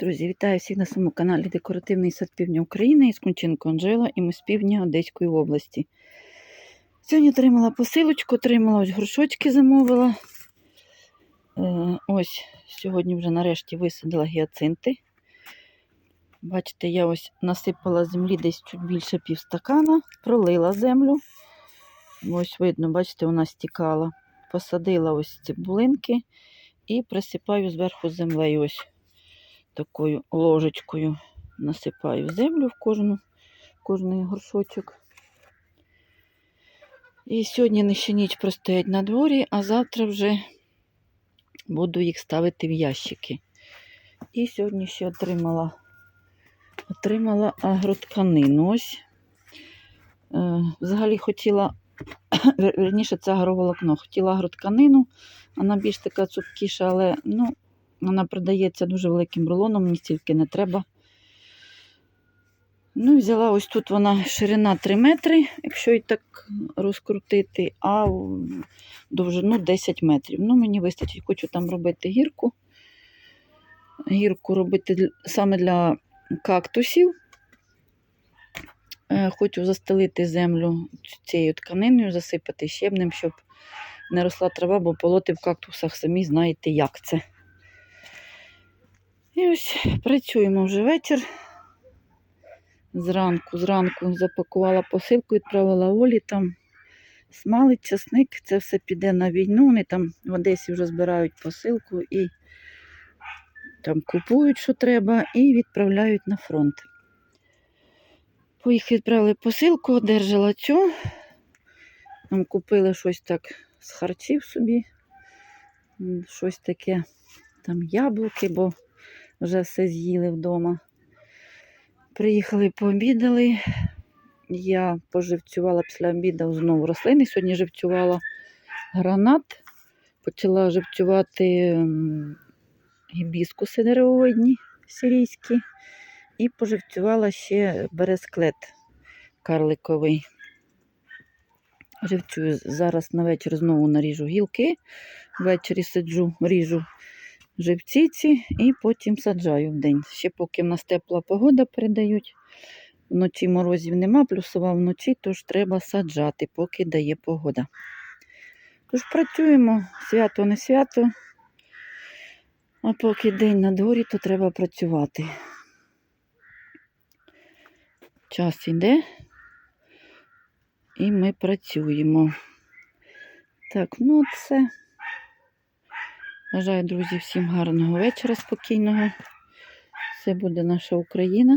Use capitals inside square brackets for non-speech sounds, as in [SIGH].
Друзі, вітаю всіх на своєму каналі Декоративний сад Півдня України із Кунченко Анжела і ми з півдня Одеської області. Сьогодні отримала посилочку, отримала ось горшочки замовила. Е, ось сьогодні вже нарешті висадила гіацинти. Бачите, я ось насипала землі десь чуть більше півстакана, пролила землю. Ось видно, бачите, вона стікала. Посадила ось цибулинки і присипаю зверху землею ось такою ложечкою насипаю землю в кожну, в кожний горшочок. І сьогодні не ще ніч простоять на дворі, а завтра вже буду їх ставити в ящики. І сьогодні ще отримала, отримала агротканину. Ось. Е, взагалі хотіла, [COUGHS] верніше, це агроволокно. Хотіла агротканину, вона більш така цупкіша, але ну, вона продається дуже великим рулоном, мені стільки не треба. Ну, взяла ось тут вона ширина 3 метри, якщо і так розкрутити, а довжину 10 метрів. Ну, мені вистачить, хочу там робити гірку. Гірку робити саме для кактусів. Е, Хочу застелити землю цією тканиною, засипати щебнем, щоб не росла трава, бо полоти в кактусах самі знаєте, як це. І ось працюємо вже вечір. Зранку, зранку запакувала посилку, відправила Олі там смалить, часник, це все піде на війну. Вони там в Одесі вже збирають посилку і там купують, що треба, і відправляють на фронт. Поїх відправили посилку, одержала цю. Там купили щось так з харчів собі. Щось таке, там яблуки, бо вже все з'їли вдома. Приїхали, пообідали. Я поживцювала після обіду знову рослини. Сьогодні живцювала гранат, почала живцювати гібіскуси деревовидні сирійські. І поживцювала ще бересклет карликовий. Живцюю зараз на вечір знову наріжу гілки. Ввечері сиджу, ріжу живціці і потім саджаю в день. Ще поки в нас тепла погода передають. Вночі морозів нема, плюсова вночі, тож треба саджати, поки дає погода. Тож працюємо, свято не свято. А поки день на дворі, то треба працювати. Час іде, і ми працюємо. Так, ну це. Бажаю, друзі, всім гарного вечора, спокійного. Це буде наша Україна.